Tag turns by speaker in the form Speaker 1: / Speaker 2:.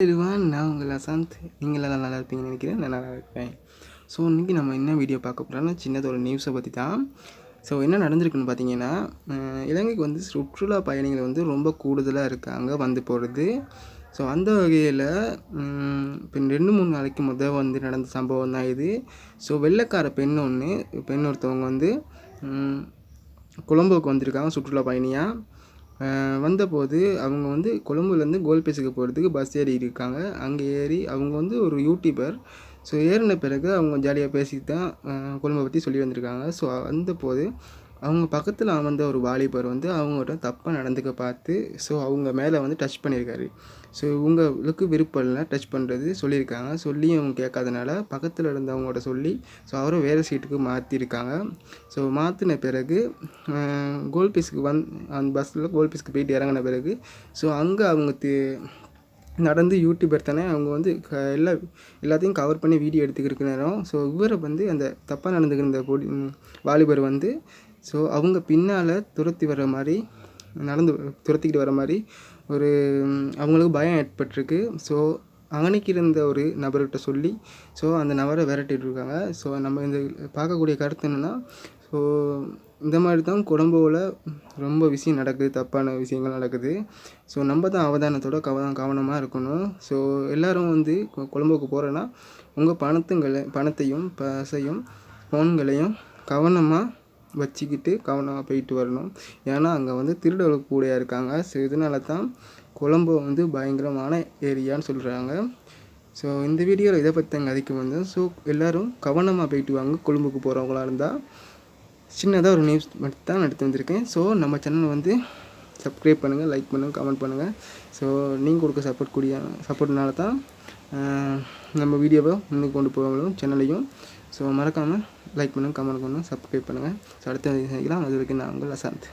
Speaker 1: இதுவான் நான் உங்கள் அசாந்த். நீங்கள் எல்லாம் நல்லா இருப்பீங்கன்னு நினைக்கிறேன். நான் நல்லா இருப்பேன். ஸோ இன்றைக்கி நம்ம என்ன வீடியோ பார்க்க போகிறோம்னா சின்னதோட நியூஸை பற்றி தான். ஸோ என்ன நடந்திருக்குன்னு பார்த்தீங்கன்னா இலங்கைக்கு வந்து சுற்றுலா பயணிகள் வந்து ரொம்ப கூடுதலாக இருக்காங்க வந்து போகிறது ஸோ அந்த வகையில் இப்போ ரெண்டு மூணு நாளைக்கு முதல் வந்து நடந்த சம்பவம் தான் இது. ஸோ வெள்ளைக்கார பெண் ஒன்று பெண் ஒருத்தவங்க வந்து ம், கொழம்புக்கு வந்திருக்காங்க சுற்றுலா பயணியாக வந்தபோது அவங்க வந்து கொழும்புலேருந்து கோல்பேஸுக்கு போகிறதுக்கு பஸ் ஏறி இருக்காங்க. அங்கே ஏறி அவங்க வந்து ஒரு யூடியூபர் ஸோ ஏறின பிறகு அவங்க ஜாலியாக பேசிட்டு தான் கொழும்பை பற்றி சொல்லி வந்திருக்காங்க. ஸோ வந்தபோது அவங்க பக்கத்தில் அமர்ந்த ஒரு வாலிபர் வந்து அவங்கள்ட்ட தப்பாக நடந்துக்க பார்த்து ஸோ அவங்க மேலே வந்து டச் பண்ணியிருக்காரு. ஸோ இவங்களுக்கு விருப்பம் இல்லை டச் பண்ணுறது சொல்லியிருக்காங்க. சொல்லியும் அவங்க கேட்காதனால பக்கத்தில் இருந்தவங்கள்ட்ட சொல்லி ஸோ அவரை வேறு சீட்டுக்கு மாற்றிருக்காங்க ஸோ மாற்றின பிறகு கோல் பீஸ்க்கு வந் அந்த பஸ்ஸில் கோல் பீஸ்க்கு போயிட்டு இறங்கின பிறகு ஸோ அங்கே அவங்க தி- நடந்து யூடியூபர் தானே அவங்க வந்து க எல்லா எல்லாத்தையும் கவர் பண்ணி வீடியோ எடுத்துக்கிட்டு நேரம் ஸோ இவரை வந்து அந்த தப்பாக நடந்துக்கிற பொடி வாலிபர் வந்து ஸோ அவங்க பின்னால் துரத்தி வர மாதிரி நடந்து துரத்திக்கிட்டு வர மாதிரி ஒரு அவங்களுக்கு பயம் ஏற்பட்டிருக்கு. ஸோ அங்கனைக்கு இருந்த ஒரு நபர்கிட்ட சொல்லி ஸோ அந்த நபரை விரட்டிட்டு இருக்காங்க. ஸோ நம்ம இந்த பார்க்கக்கூடிய கருத்து என்னென்னா ஸோ இந்த மாதிரி தான் குடும்பவில் ரொம்ப விஷயம் நடக்குது தப்பான விஷயங்கள் நடக்குது. ஸோ நம்ம தான் அவதானத்தோட கவனம் கவனமாக இருக்கணும். ஸோ எல்லோரும் வந்து குழம்புக்கு போகிறேன்னா போகிறோன்னா உங்கள் பணத்துங்களை பணத்தையும் பசையும் ஃபோன்களையும் கவனமாக வச்சுக்கிட்டு கவனமாக போயிட்டு வரணும். ஏன்னா அங்கே வந்து திருடர்கள் கூட இருக்காங்க. ஸோ இதனால தான் கொழம்பு வந்து பயங்கரமான ஏரியான்னு சொல்கிறாங்க ஸோ இந்த வீடியோவில் இதை பற்றி அங்கே அதிகம் வந்து ஸோ எல்லோரும் கவனமாக போயிட்டு வாங்க. கொழும்புக்கு போகிறவங்களா இருந்தால் சின்னதாக ஒரு நியூஸ் மட்டும் தான் எடுத்து வந்திருக்கேன். ஸோ நம்ம சேனல் வந்து சப்ஸ்கிரைப் பண்ணுங்கள் லைக் பண்ணுங்கள் கமெண்ட் பண்ணுங்கள் ஸோ நீங்கள் கொடுக்க சப்போர்ட் கூடிய சப்போர்ட்னால தான் நம்ம வீடியோவை முன்னுக்கு கொண்டு போகணும் சேனலையும் ஸோ மறக்காமல் லைக் பண்ணுங்கள் கமெண்ட் பண்ணுங்கள் சப்ஸ்கிரைப் பண்ணுங்கள் ஸோ அடுத்த சந்திக்கலாம். அது வரைக்கும் நான் உங்கள் அசாந்த்.